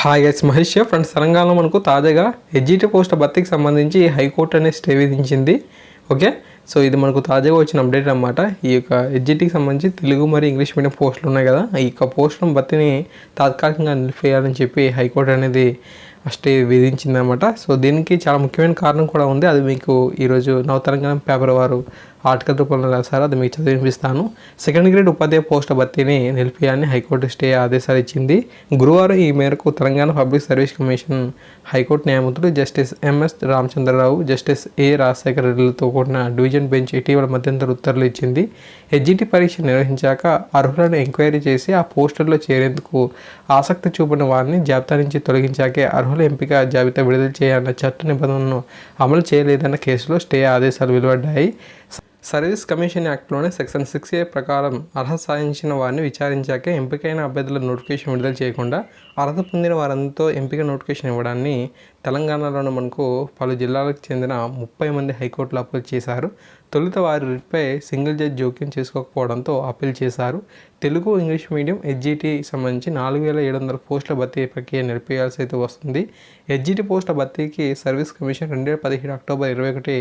Hi guys Mahesh friends తెలంగాణలో మనకు తాజాగా ఎగ్జిట్ పోస్ట్ భర్తీకి సంబంధించి హైకోర్టు అనేది స్టే విధించింది ఓకే సో ఇది మనకు తాజాగా వచ్చిన అప్డేట్ అన్నమాట. ఈ యొక్క ఎడ్జిటికి సంబంధించి తెలుగు మరియు ఇంగ్లీష్ మీడియం పోస్టులు ఉన్నాయి కదా. ఈ యొక్క పోస్టులను భర్తీని తాత్కాలికంగా నిలిపేయాలని చెప్పి హైకోర్టు అనేది స్టే విధించిందనమాట సో దీనికి చాలా ముఖ్యమైన కారణం కూడా ఉంది. అది మీకు ఈరోజు నవ తెలంగాణ పేపర్ వారు ఆర్టికల్ రూపంలో రాశారు. అది మీకు చదివిపిస్తాను. సెకండ్ గ్రేడ్ ఉపాధ్యాయ పోస్టుల భర్తీని నిలిపియాలని హైకోర్టు స్టే ఆదేశాలు ఇచ్చింది. గురువారం ఈ మేరకు Telangana public service commission high court న్యాయమూర్తులు justice MS Ramachandra Rao justice A Rajasekhara రెడ్డిలతో కూడిన డివిజన్ బెంచ్ ఇటీవల మధ్యంతర ఉత్తర్వులు ఇచ్చింది. హెచ్జిటి పరీక్ష నిర్వహించాక అర్హులను ఎంక్వైరీ చేసి ఆ పోస్టుల్లో చేరేందుకు ఆసక్తి చూపిన వారిని జాబితా నుంచి తొలగించాకే అర్హులు ఎంపిక జాబితా విడుదల చేయాలన్న చట్ట నిబంధనలను అమలు చేయలేదన్న కేసులో స్టే ఆదేశాలు వెలువడ్డాయి. సర్వీస్ కమిషన్ యాక్ట్లోని సెక్షన్ సిక్స్ ఏ ప్రకారం అర్హత సాధించిన వారిని విచారించాకే ఎంపికైన అభ్యర్థుల నోటిఫికేషన్ విడుదల చేయకుండా అర్హత పొందిన వారంతో ఎంపిక నోటిఫికేషన్ ఇవ్వడాన్ని తెలంగాణలోని మనకు పలు జిల్లాలకు చెందిన ముప్పై మంది హైకోర్టులు అప్పులు చేశారు. తొలుత వారి రిట్పై సింగిల్ జడ్జ్ జోక్యం చేసుకోకపోవడంతో అప్పీల్ చేశారు. తెలుగు ఇంగ్లీష్ మీడియం హెచ్జిటి సంబంధించి నాలుగు వేల ఏడు వందల పోస్టుల భర్తీ ప్రక్రియ నిలిపేయాల్సి అయితే వస్తుంది. హెచ్జిటి పోస్టుల భర్తీకి సర్వీస్ కమిషన్ రెండు వేల పదిహేడు అక్టోబర్ ఇరవై ఒకటి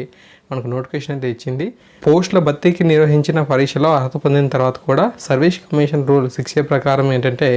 మనకు నోటిఫికేషన్ అయితే ఇచ్చింది. పోస్టుల భర్తీకి నిర్వహించిన పరీక్షలో అర్హత పొందిన తర్వాత కూడా service commission rule six A ప్రకారం ఏంటంటే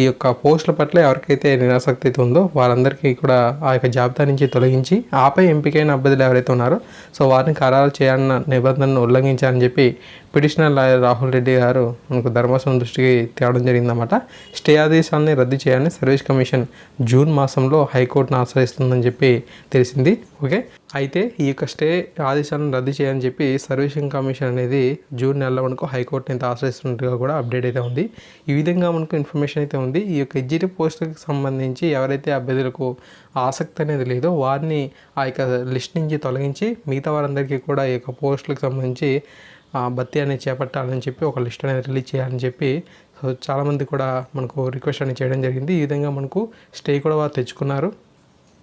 ఈ యొక్క పోస్టుల పట్ల ఎవరికైతే నిరాసక్తి అయితే ఉందో వారందరికీ కూడా ఆ యొక్క జాబితా నుంచి తొలగించి ఆపై ఎంపికైన అభ్యర్థులు ఎవరైతే ఉన్నారో సో వారిని ఖరారు చేయాలన్న నిబంధనను ఉల్లంఘించాలని చెప్పి పిటిషనర్ లాయర్ రాహుల్ రెడ్డి గారు మనకు ధర్మాసనం దృష్టికి తేవడం జరిగిందన్నమాట. స్టే ఆదేశాన్ని రద్దు చేయాలని సర్వీస్ కమిషన్ జూన్ మాసంలో హైకోర్టును ఆశ్రయిస్తుందని చెప్పి తెలిసింది. ఓకే? అయితే ఈ యొక్క స్టే ఆదేశాలను రద్దు చేయాలని చెప్పి సర్వీసింగ్ కమిషన్ అనేది జూన్ నెలలో మనకు హైకోర్టుని అయితే ఆశ్రయిస్తున్నట్టుగా కూడా అప్డేట్ అయితే ఉంది. ఈ విధంగా మనకు ఇన్ఫర్మేషన్ అయితే ఉంది. ఈ యొక్క ఎగ్జిట్ పోస్టులకు సంబంధించి ఎవరైతే అభ్యర్థులకు ఆసక్తి అనేది లేదో వారిని ఆ యొక్క లిస్ట్ నుంచి తొలగించి మిగతా వారందరికీ కూడా ఈ యొక్క పోస్టులకు సంబంధించి భర్తీ అనేది చేపట్టాలని చెప్పి ఒక లిస్ట్ అనేది రిలీజ్ చేయాలని చెప్పి సో చాలామంది కూడా మనకు రిక్వెస్ట్ అనేది చేయడం జరిగింది. ఈ విధంగా మనకు స్టే కూడా వారు తెచ్చుకున్నారు.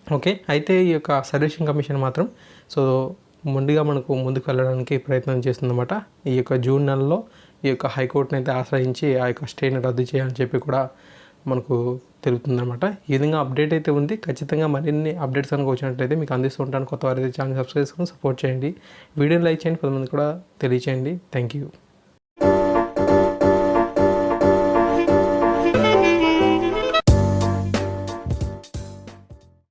ఓకే అయితే ఈ యొక్క సర్వీసింగ్ కమిషన్ మాత్రం సో ముందుగా మనకు ముందుకు వెళ్ళడానికి ప్రయత్నం చేస్తుందన్నమాట. ఈ యొక్క జూన్ నెలలో ఈ యొక్క హైకోర్టును అయితే ఆశ్రయించి ఆ యొక్క స్టేని రద్దు చేయాలని చెప్పి కూడా మనకు తెలుగుతుందన్నమాట. ఈ విధంగా అప్డేట్ అయితే ఉంది. ఖచ్చితంగా మరిన్ని అప్డేట్స్ కనుక వచ్చినట్లయితే మీకు అందిస్తూ ఉంటాను. కొత్త వారైతే ఛానల్ సబ్స్క్రైబ్ చేసుకుని సపోర్ట్ చేయండి. వీడియోని లైక్ చేయండి. కొంతమంది కూడా తెలియచేయండి. Thank you